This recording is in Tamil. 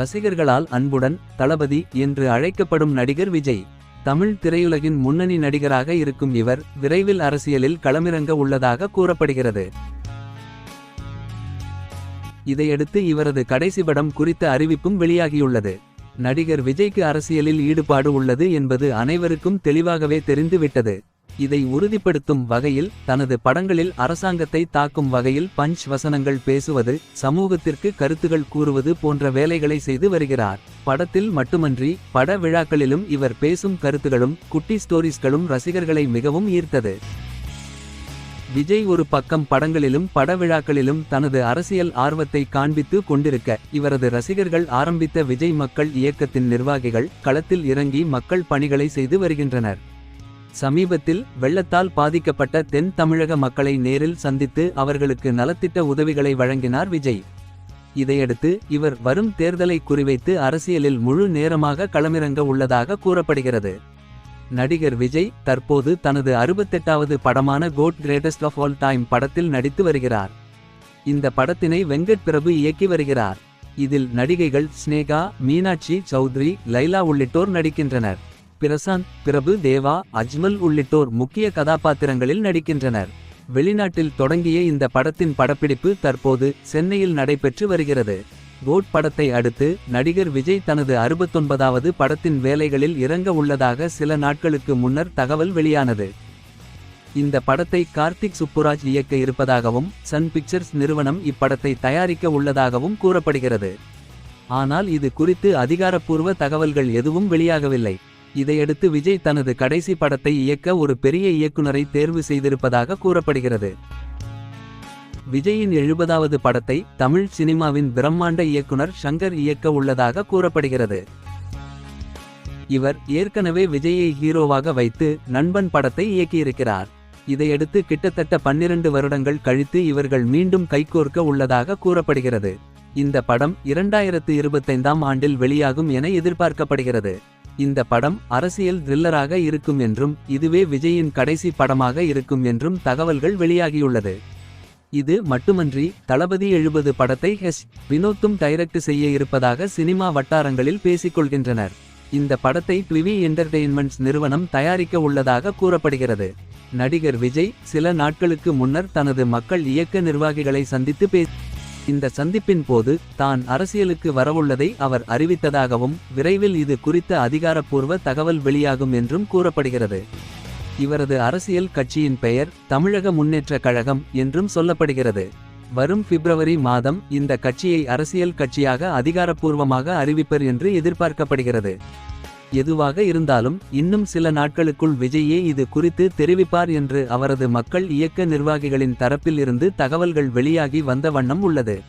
ரசிகர்களால் அன்புடன் தளபதி என்று அழைக்கப்படும் நடிகர் விஜய் தமிழ் திரையுலகின் முன்னணி நடிகராக இருக்கும் இவர் விரைவில் அரசியலில் களமிறங்க உள்ளதாக கூறப்படுகிறது. இதையடுத்து இவரது கடைசி படம் குறித்த அறிவிப்பும் வெளியாகியுள்ளது. நடிகர் விஜய்க்கு அரசியலில் ஈடுபாடு உள்ளது என்பது அனைவருக்கும் தெளிவாகவே தெரிந்துவிட்டது. இதை உறுதிப்படுத்தும் வகையில் தனது படங்களில் அரசாங்கத்தை தாக்கும் வகையில் பஞ்ச் வசனங்கள் பேசுவது சமூகத்திற்கு கருத்துகள் கூறுவது போன்ற வேலைகளை செய்து வருகிறார். படத்தில் மட்டுமன்றி பட விழாக்களிலும் இவர் பேசும் கருத்துகளும் குட்டி ஸ்டோரிஸ்களும் ரசிகர்களை மிகவும் ஈர்த்தது. விஜய் ஒரு பக்கம் படங்களிலும் பட விழாக்களிலும் தனது அரசியல் ஆர்வத்தை காண்பித்து கொண்டிருக்க இவரது ரசிகர்கள் ஆரம்பித்த விஜய் மக்கள் இயக்கத்தின் நிர்வாகிகள் களத்தில் இறங்கி மக்கள் பணிகளை செய்து வருகின்றனர். சமீபத்தில் வெள்ளத்தால் பாதிக்கப்பட்ட தென் தமிழக மக்களை நேரில் சந்தித்து அவர்களுக்கு நலத்திட்ட உதவிகளை வழங்கினார் விஜய். இதையடுத்து இவர் வரும் தேர்தலை குறிவைத்து அரசியலில் முழு நேரமாக களமிறங்க உள்ளதாக கூறப்படுகிறது. நடிகர் விஜய் தற்போது தனது அறுபத்தெட்டாவது படமான GOAT greatest of all time படத்தில் நடித்து வருகிறார். இந்த படத்தினை வெங்கட் பிரபு இயக்கி வருகிறார். இதில் நடிகைகள் ஸ்னேகா மீனாட்சி சௌத்ரி லைலா உள்ளிட்டோர் நடிக்கின்றனர். பிரசாந்த் பிரபு தேவா அஜ்மல் உள்ளிட்டோர் முக்கிய கதாபாத்திரங்களில் நடிக்கின்றனர். வெளிநாட்டில் தொடங்கிய இந்த படத்தின் படப்பிடிப்பு தற்போது சென்னையில் நடைபெற்று வருகிறது. கோட் படத்தை அடுத்து நடிகர் விஜய் தனது அறுபத்தொன்பதாவது படத்தின் வேலைகளில் இறங்க உள்ளதாக சில நாட்களுக்கு முன்னர் தகவல் வெளியானது. இந்த படத்தை கார்த்திக் சுப்புராஜ் இயக்க இருப்பதாகவும் சன் பிக்சர்ஸ் நிறுவனம் இப்படத்தை தயாரிக்க உள்ளதாகவும் கூறப்படுகிறது. ஆனால் இது குறித்து அதிகாரப்பூர்வ தகவல்கள் எதுவும் வெளியாகவில்லை. இதையடுத்து விஜய் தனது கடைசி படத்தை இயக்க ஒரு பெரிய இயக்குனரை தேர்வு செய்திருப்பதாக கூறப்படுகிறது. விஜயின் எழுபதாவது படத்தை தமிழ் சினிமாவின் பிரம்மாண்ட இயக்குனர் ஷங்கர் இயக்க உள்ளதாக கூறப்படுகிறது. இவர் ஏற்கனவே விஜயை ஹீரோவாக வைத்து நண்பன் படத்தை இயக்கியிருக்கிறார். இதையடுத்து கிட்டத்தட்ட பன்னிரண்டு வருடங்கள் கழித்து இவர்கள் மீண்டும் கைகோர்க்க உள்ளதாக கூறப்படுகிறது. இந்த படம் இரண்டாயிரத்து இருபத்தைந்தாம் ஆண்டில் வெளியாகும் என எதிர்பார்க்கப்படுகிறது. இந்த படம் அரசியல் த்ரில்லராக இருக்கும் என்றும் இதுவே விஜயின் கடைசி படமாக இருக்கும் என்றும் தகவல்கள் வெளியாகியுள்ளது. இது மட்டுமன்றி தளபதி எழுபது படத்தை ஹெஸ் வினோத்தும் டைரக்ட் செய்ய இருப்பதாக சினிமா வட்டாரங்களில் பேசிக்கொள்கின்றனர். இந்த படத்தை ட்விவி என்டர்டெயின்மெண்ட்ஸ் நிறுவனம் தயாரிக்க உள்ளதாக கூறப்படுகிறது. நடிகர் விஜய் சில நாட்களுக்கு முன்னர் தனது மக்கள் இயக்க நிர்வாகிகளை சந்தித்து பேசி இந்த சந்திப்பின் போது தான் அரசியலுக்கு வரவுள்ளதை அவர் அறிவித்ததாகவும் விரைவில் இது குறித்த அதிகாரப்பூர்வ தகவல் வெளியாகும் என்றும் கூறப்படுகிறது. இவரது அரசியல் கட்சியின் பெயர் தமிழக முன்னேற்ற கழகம் என்றும் சொல்லப்படுகிறது. வரும் பிப்ரவரி மாதம் இந்த கட்சியை அரசியல் கட்சியாக அதிகாரப்பூர்வமாக அறிவிப்பர் என்று எதிர்பார்க்கப்படுகிறது. எதுவாக இருந்தாலும் இன்னும் சில நாட்களுக்குள் விஜயே இது குறித்து தெரிவிப்பார் என்று அவரது மக்கள் இயக்க நிர்வாகிகளின் தரப்பில் இருந்து தகவல்கள் வெளியாகி வந்த வண்ணம் உள்ளது.